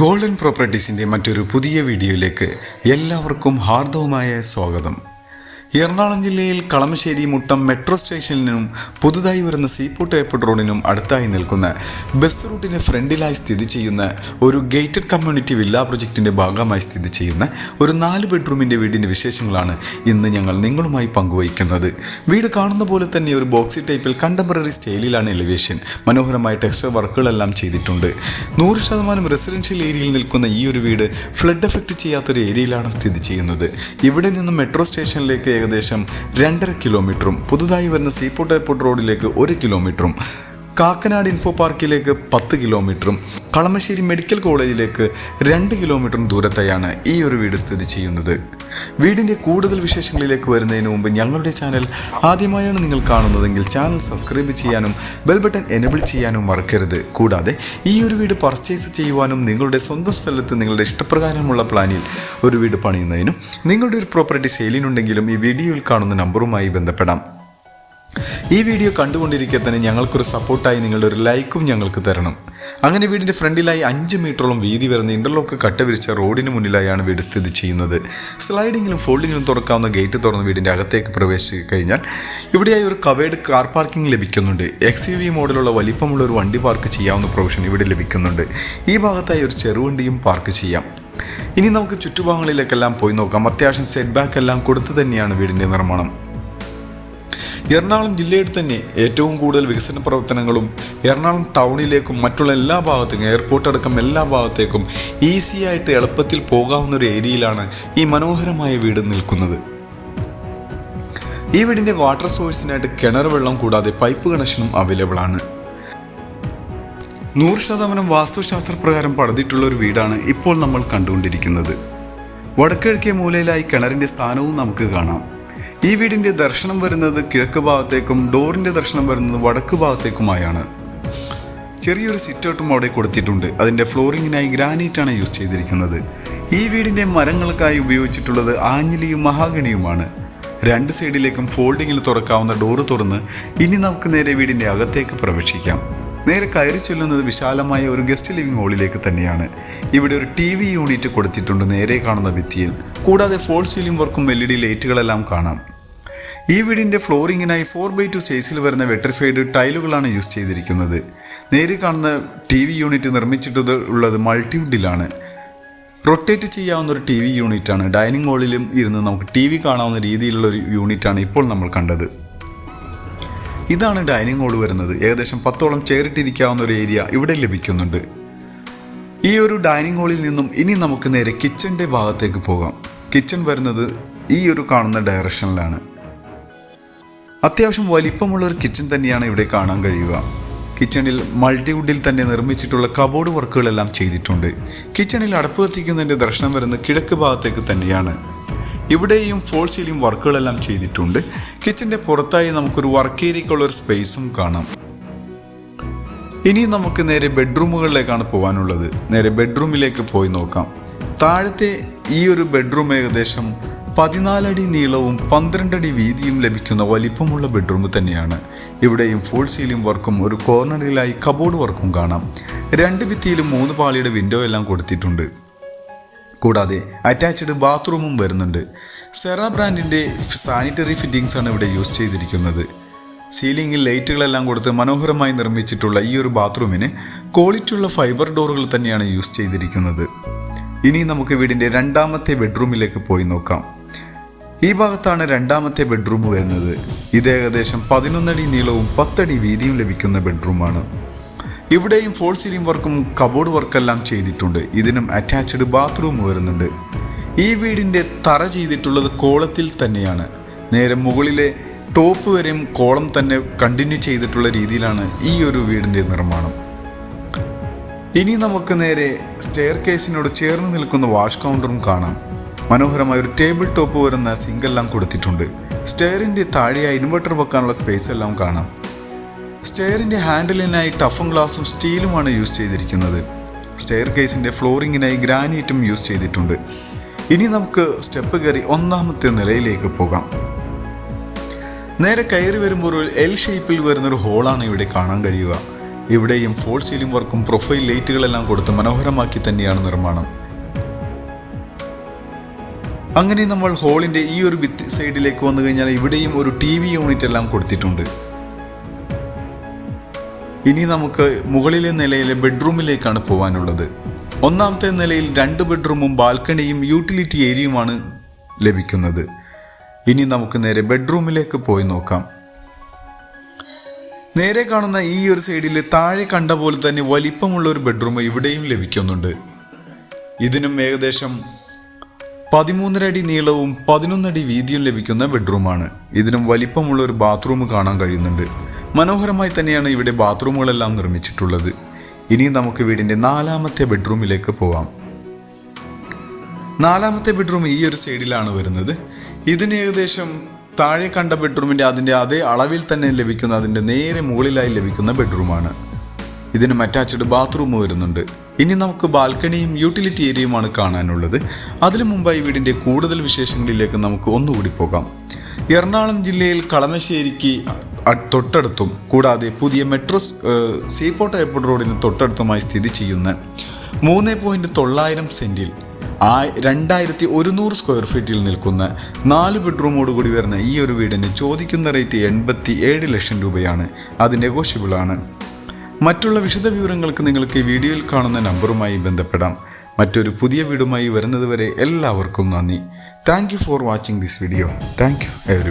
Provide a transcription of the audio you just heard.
Golden പ്രോപ്പർട്ടീസിന്റെ മറ്റൊരു പുതിയ വീഡിയോയിലേക്ക് എല്ലാവർക്കും ഹാർദവുമായ സ്വാഗതം. എറണാകുളം ജില്ലയിൽ കളമശ്ശേരി മുട്ടം മെട്രോ സ്റ്റേഷനിലും പുതുതായി വരുന്ന സീപോർട്ട് എയർപോർട്ട് റോഡിനും അടുത്തായി നിൽക്കുന്ന ബസ് റൂട്ടിന് ഫ്രണ്ടിലായി സ്ഥിതി ചെയ്യുന്ന ഒരു ഗേറ്റഡ് കമ്മ്യൂണിറ്റി വില്ല പ്രൊജക്റ്റിന്റെ ഭാഗമായി സ്ഥിതി ചെയ്യുന്ന ഒരു നാല് ബെഡ്റൂമിന്റെ വീടിന്റെ വിശേഷങ്ങളാണ് ഇന്ന് ഞങ്ങൾ നിങ്ങളുമായി പങ്കുവയ്ക്കുന്നത്. വീട് കാണുന്ന പോലെ തന്നെ ഒരു ബോക്സി ടൈപ്പിൽ കണ്ടംപററി സ്റ്റൈലിലാണ് എലിവേഷൻ. മനോഹരമായ ടെക്സ്റ്റർ വർക്കുകളെല്ലാം ചെയ്തിട്ടുണ്ട്. നൂറ് ശതമാനം റെസിഡൻഷ്യൽ ഏരിയയിൽ നിൽക്കുന്ന ഈ ഒരു വീട് ഫ്ലഡ് എഫക്റ്റ് ചെയ്യാത്തൊരു ഏരിയയിലാണ് സ്ഥിതി ചെയ്യുന്നത്. ഇവിടെ നിന്നും മെട്രോ സ്റ്റേഷനിലേക്ക് ഏകദേശം രണ്ടര കിലോമീറ്ററും പുതുതായി വരുന്ന സീപോർട്ട് എയർപോർട്ട് റോഡിലേക്ക് ഒരു കിലോമീറ്ററും കാക്കനാട് ഇൻഫോ പാർക്കിലേക്ക് പത്ത് കിലോമീറ്ററും കളമശ്ശേരി മെഡിക്കൽ കോളേജിലേക്ക് രണ്ട് കിലോമീറ്ററും ദൂരത്തെയാണ് ഈ ഒരു വീട് സ്ഥിതി ചെയ്യുന്നത്. വീടിന്റെ കൂടുതൽ വിശേഷങ്ങളിലേക്ക് വരുന്നതിന് മുമ്പ് ഞങ്ങളുടെ ചാനൽ ആദ്യമായാണ് നിങ്ങൾ കാണുന്നതെങ്കിൽ ചാനൽ സബ്സ്ക്രൈബ് ചെയ്യാനും ബെൽ ബട്ടൺ എനബിൾ ചെയ്യാനും മറക്കരുത്. കൂടാതെ ഈ ഒരു വീട് പർച്ചേസ് ചെയ്യുവാനും നിങ്ങളുടെ സ്വന്തം സ്ഥലത്ത് നിങ്ങളുടെ ഇഷ്ടപ്രകാരമുള്ള പ്ലാനിൽ ഒരു വീട് പണിയുന്നതിനും നിങ്ങളുടെ ഒരു പ്രോപ്പർട്ടി സെയിലിനുണ്ടെങ്കിലും ഈ വീഡിയോയിൽ കാണുന്ന നമ്പറുമായി ബന്ധപ്പെടാം. ഈ വീഡിയോ കണ്ടുകൊണ്ടിരിക്കെ തന്നെ ഞങ്ങൾക്കൊരു സപ്പോർട്ടായി നിങ്ങളുടെ ഒരു ലൈക്കും ഞങ്ങൾക്ക് തരണം. അങ്ങനെ വീടിന്റെ ഫ്രണ്ടിലായി അഞ്ച് മീറ്ററോളം വീതി വരുന്ന ഇന്റർലോക്ക് കട്ട വിരിച്ച റോഡിന് മുന്നിലായാണ് വീട് സ്ഥിതി ചെയ്യുന്നത്. സ്ലൈഡിങ്ങിലും ഫോൾഡിങ്ങിലും തുറക്കാവുന്ന ഗേറ്റ് തുറന്ന് വീടിന്റെ അകത്തേക്ക് പ്രവേശിച്ചു കഴിഞ്ഞാൽ ഇവിടെയായി ഒരു കവേഡ് കാർ പാർക്കിംഗ് ലഭിക്കുന്നുണ്ട്. എക്സ് യു വി മോഡലുള്ള വലിപ്പമുള്ള ഒരു വണ്ടി പാർക്ക് ചെയ്യാവുന്ന പ്രൊവിഷൻ ഇവിടെ ലഭിക്കുന്നുണ്ട്. ഈ ഭാഗത്തായി ഒരു ചെറുവണ്ടിയും പാർക്ക് ചെയ്യാം. ഇനി നമുക്ക് ചുറ്റുഭാഗങ്ങളിലേക്കെല്ലാം പോയി നോക്കാം. അത്യാവശ്യം സെറ്റ് ബാക്ക് എല്ലാം കൊടുത്തു തന്നെയാണ് വീടിന്റെ നിർമ്മാണം. എറണാകുളം ജില്ലയിൽ തന്നെ ഏറ്റവും കൂടുതൽ വികസന പ്രവർത്തനങ്ങളും എറണാകുളം ടൗണിലേക്കും മറ്റുള്ള എല്ലാ ഭാഗത്തേക്കും എയർപോർട്ട് അടക്കം എല്ലാ ഭാഗത്തേക്കും ഈസി ആയിട്ട് എളുപ്പത്തിൽ പോകാവുന്ന ഒരു ഏരിയയിലാണ് ഈ മനോഹരമായ വീട് നിൽക്കുന്നത്. ഈ വീടിന്റെ വാട്ടർ സോഴ്സിനായിട്ട് കിണർ വെള്ളം കൂടാതെ പൈപ്പ് കണക്ഷനും അവൈലബിൾ ആണ്. നൂറ് ശതമാനം വാസ്തുശാസ്ത്രപ്രകാരം പണിതിട്ടുള്ള ഒരു വീടാണ് ഇപ്പോൾ നമ്മൾ കണ്ടുകൊണ്ടിരിക്കുന്നത്. വടക്കിഴക്കേ മൂലയിലായി കിണറിന്റെ സ്ഥാനവും നമുക്ക് കാണാം. ഈ വീടിന്റെ ദർശനം വരുന്നത് കിഴക്ക് ഭാഗത്തേക്കും ഡോറിന്റെ ദർശനം വരുന്നത് വടക്ക് ഭാഗത്തേക്കുമായാണ്. ചെറിയൊരു സിറ്റൗട്ടും അവിടെ കൊടുത്തിട്ടുണ്ട്. അതിന്റെ ഫ്ലോറിങ്ങിനായി ഗ്രാനൈറ്റാണ് യൂസ് ചെയ്തിരിക്കുന്നത്. ഈ വീടിന്റെ മരങ്ങൾക്കായി ഉപയോഗിച്ചിട്ടുള്ളത് ആഞ്ഞിലിയും മഹാഗണിയുമാണ്. രണ്ട് സൈഡിലേക്കും ഫോൾഡിങ്ങിൽ തുറക്കാവുന്ന ഡോറ് തുറന്ന് ഇനി നമുക്ക് നേരെ വീടിന്റെ അകത്തേക്ക് പ്രവേശിക്കാം. നേരെ കയറി ചെല്ലുന്നത് വിശാലമായ ഒരു ഗസ്റ്റ് ലിവിംഗ് ഹാളിലേക്ക് തന്നെയാണ്. ഇവിടെ ഒരു ടി വി യൂണിറ്റ് കൊടുത്തിട്ടുണ്ട് നേരെ കാണുന്ന ഭിത്തിയിൽ. കൂടാതെ ഫോൾ സീലിംഗ് വർക്കും എൽ ഇ ഡി ലൈറ്റുകളെല്ലാം കാണാം. ഈ വീടിന്റെ ഫ്ലോറിങ്ങിനായി ഫോർ ബൈ ടു സൈസിൽ വരുന്ന വെട്ടർഫൈഡ് ടൈലുകളാണ് യൂസ് ചെയ്തിരിക്കുന്നത്. നേരെ കാണുന്ന ടി വി യൂണിറ്റ് നിർമ്മിച്ചിട്ടത് ഉള്ളത് മൾട്ടിവുഡിലാണ് റൊട്ടേറ്റ് ചെയ്യാവുന്ന ഒരു ടി വി യൂണിറ്റാണ്. ഡൈനിങ് ഹാളിലും ഇരുന്ന് നമുക്ക് ടി വി കാണാവുന്ന രീതിയിലുള്ള ഒരു യൂണിറ്റാണ് ഇപ്പോൾ നമ്മൾ കണ്ടത്. ഇതാണ് ഡൈനിങ് ഹോൾ വരുന്നത്. ഏകദേശം പത്തോളം ചേറിട്ടിരിക്കാവുന്ന ഒരു ഏരിയ ഇവിടെ ലഭിക്കുന്നുണ്ട്. ഈ ഒരു ഡൈനിങ് ഹാളിൽ നിന്നും ഇനി നമുക്ക് നേരെ കിച്ചന്റെ ഭാഗത്തേക്ക് പോകാം. കിച്ചൺ വരുന്നത് ഈ ഒരു കാണുന്ന ഡയറക്ഷനിലാണ്. അത്യാവശ്യം വലിപ്പമുള്ള ഒരു കിച്ചൺ തന്നെയാണ് ഇവിടെ കാണാൻ കഴിയുക. കിച്ചണിൽ മൾട്ടിവുഡിൽ തന്നെ നിർമ്മിച്ചിട്ടുള്ള കബോർഡ് വർക്കുകളെല്ലാം ചെയ്തിട്ടുണ്ട്. കിച്ചണിൽ അടുപ്പ് കത്തിക്കുന്നതിന്റെ ദർശനം വരുന്നത് കിഴക്ക് ഭാഗത്തേക്ക് തന്നെയാണ്. ഇവിടെയും ഫോൾ സീലിംഗ് വർക്കുകളെല്ലാം ചെയ്തിട്ടുണ്ട്. കിച്ചന്റെ പുറത്തായി നമുക്കൊരു വർക്ക് ഏരിയക്കുള്ള ഒരു സ്പേസും കാണാം. ഇനി നമുക്ക് നേരെ ബെഡ്റൂമുകളിലേക്കാണ് പോകാനുള്ളത്. നേരെ ബെഡ്റൂമിലേക്ക് പോയി നോക്കാം. താഴത്തെ ഈ ഒരു ബെഡ്റൂം ഏകദേശം പതിനാലടി നീളവും പന്ത്രണ്ടടി വീതിയും ലഭിക്കുന്ന വലിപ്പമുള്ള ബെഡ്റൂം തന്നെയാണ്. ഇവിടെയും ഫുൾ സീലിംഗ് വർക്കും ഒരു കോർണറിലായി കബോർഡ് വർക്കും കാണാം. രണ്ട് ഭിത്തിയിലും മൂന്ന് പാളിയുടെ വിൻഡോ എല്ലാം കൊടുത്തിട്ടുണ്ട്. കൂടാതെ അറ്റാച്ച്ഡ് ബാത്റൂമും വരുന്നുണ്ട്. സെറ ബ്രാൻഡിന്റെ സാനിറ്ററി ഫിറ്റിംഗ്സ് ആണ് ഇവിടെ യൂസ് ചെയ്തിരിക്കുന്നത്. സീലിംഗിൽ ലൈറ്റുകളെല്ലാം കൊടുത്ത് മനോഹരമായി നിർമ്മിച്ചിട്ടുള്ള ഈ ഒരു ബാത്റൂമിന് ക്വാളിറ്റിയുള്ള ഫൈബർ ഡോറുകൾ തന്നെയാണ് യൂസ് ചെയ്തിരിക്കുന്നത്. ഇനി നമുക്ക് വീടിന്റെ രണ്ടാമത്തെ ബെഡ്റൂമിലേക്ക് പോയി നോക്കാം. ഈ ഭാഗത്താണ് രണ്ടാമത്തെ ബെഡ്റൂം വരുന്നത്. ഇത് ഏകദേശം പതിനൊന്നടി നീളവും പത്തടി വീതിയും ലഭിക്കുന്ന ബെഡ്റൂമാണ് ഇവിടെയും ഫോൾ സീലിംഗ് വർക്കും കബോർഡ് വർക്കെല്ലാം ചെയ്തിട്ടുണ്ട്. ഇതിനും അറ്റാച്ച്ഡ് ബാത്റൂം വരുന്നുണ്ട്. ഈ വീടിന്റെ തറ ചെയ്തിട്ടുള്ളത് കോളത്തിൽ തന്നെയാണ്. നേരെ മുകളിലെ ടോപ്പ് വരെയും കോളം തന്നെ കണ്ടിന്യൂ ചെയ്തിട്ടുള്ള രീതിയിലാണ് ഈ ഒരു വീടിന്റെ നിർമ്മാണം. ഇനി നമുക്ക് നേരെ സ്റ്റെയർ കേസിനോട് ചേർന്ന് നിൽക്കുന്ന വാഷ് കൗണ്ടറും കാണാം. മനോഹരമായ ഒരു ടേബിൾ ടോപ്പ് വരുന്ന സിങ്കെല്ലാം കൊടുത്തിട്ടുണ്ട്. സ്റ്റെയറിന്റെ താഴെയായി ഇൻവെർട്ടർ വെക്കാനുള്ള സ്പേസ് എല്ലാം കാണാം. സ്റ്റെയറിന്റെ ഹാൻഡിലിനായി ടഫും ഗ്ലാസും സ്റ്റീലുമാണ് യൂസ് ചെയ്തിരിക്കുന്നത്. സ്റ്റെയർ കേസിന്റെ ഫ്ലോറിങ്ങിനായി ഗ്രാനൈറ്റും യൂസ് ചെയ്തിട്ടുണ്ട്. ഇനി നമുക്ക് സ്റ്റെപ്പ് കയറി ഒന്നാമത്തെ നിലയിലേക്ക് പോകാം. നേരെ കയറി വരുമ്പോൾ ഒരു എൽ ഷേപ്പിൽ വരുന്നൊരു ഹോളാണ് ഇവിടെ കാണാൻ കഴിയുക. ഇവിടെയും ഫോൾ സീലിംഗ് വർക്കും പ്രൊഫൈൽ ലൈറ്റുകളെല്ലാം കൊടുത്ത് മനോഹരമാക്കി തന്നെയാണ് നിർമ്മാണം. അങ്ങനെ നമ്മൾ ഹോളിന്റെ ഈ ഒരു ഭിത്തി സൈഡിലേക്ക് വന്നു കഴിഞ്ഞാൽ ഇവിടെയും ഒരു ടി വി യൂണിറ്റ് എല്ലാം കൊടുത്തിട്ടുണ്ട്. ഇനി നമുക്ക് മുകളിലെ നിലയിലെ ബെഡ്റൂമിലേക്കാണ് പോകാനുള്ളത് ഒന്നാമത്തെ നിലയിൽ രണ്ട് ബെഡ്റൂമും ബാൽക്കണിയും യൂട്ടിലിറ്റി ഏരിയയുമാണ് ലഭിക്കുന്നത്. ഇനി നമുക്ക് നേരെ ബെഡ്റൂമിലേക്ക് പോയി നോക്കാം. നേരെ കാണുന്ന ഈ ഒരു സൈഡിൽ താഴെ കണ്ട പോലെ തന്നെ വലിപ്പമുള്ള ഒരു ബെഡ്റൂം ഇവിടെയും ലഭിക്കുന്നുണ്ട്. ഇതിനും ഏകദേശം പതിമൂന്നര അടി നീളവും പതിനൊന്നടി വീതിയും ലഭിക്കുന്ന ബെഡ്റൂമാണ്. ഇതിനും വലിപ്പമുള്ള ഒരു ബാത്റൂം കാണാൻ കഴിയുന്നുണ്ട്. മനോഹരമായി തന്നെയാണ് ഇവിടെ ബാത്റൂമുകളെല്ലാം നിർമ്മിച്ചിട്ടുള്ളത്. ഇനി നമുക്ക് വീടിന്റെ നാലാമത്തെ ബെഡ്റൂമിലേക്ക് പോവാം. നാലാമത്തെ ബെഡ്റൂം ഈ ഒരു സൈഡിലാണ് വരുന്നത്. ഇതിന് ഏകദേശം താഴെ കണ്ട ബെഡ്റൂമിന്റെ അതിന്റെ അതേ അളവിൽ തന്നെ ലഭിക്കുന്ന അതിന്റെ നേരെ മുകളിലായി ലഭിക്കുന്ന ബെഡ്റൂമാണ്. ഇതിന് അറ്റാച്ച്ഡ് ബാത്റൂം വരുന്നുണ്ട്. ഇനി നമുക്ക് ബാൽക്കണിയും യൂട്ടിലിറ്റി ഏരിയയുമാണ് കാണാനുള്ളത്. അതിനു മുമ്പായി വീടിന്റെ കൂടുതൽ വിശേഷങ്ങളിലേക്ക് നമുക്ക് ഒന്നുകൂടി പോകാം. എറണാകുളം ജില്ലയിൽ കളമശ്ശേരിക്ക് തൊട്ടടുത്തും കൂടാതെ പുതിയ മെട്രോ സീപോർട്ട് എയർപോർട്ട് റോഡിന് തൊട്ടടുത്തുമായി സ്ഥിതി ചെയ്യുന്ന മൂന്ന് പോയിന്റ് തൊള്ളായിരം സെന്റിൽ ആ രണ്ടായിരത്തി ഒരുന്നൂറ് സ്ക്വയർ ഫീറ്റിൽ നിൽക്കുന്ന നാല് ബെഡ്റൂമോട് കൂടി വരുന്ന ഈ ഒരു വീടിന് ചോദിക്കുന്ന റേറ്റ് എൺപത്തി ഏഴ് ലക്ഷം രൂപയാണ്. അത് നെഗോഷ്യബിൾ ആണ്. മറ്റുള്ള വിശദ വിവരങ്ങൾക്ക് നിങ്ങൾക്ക് ഈ വീഡിയോയിൽ കാണുന്ന നമ്പറുമായി ബന്ധപ്പെടാം. മറ്റൊരു പുതിയ വീടുമായി വരുന്നതുവരെ എല്ലാവർക്കും നന്ദി. Thank for watching this video thank you every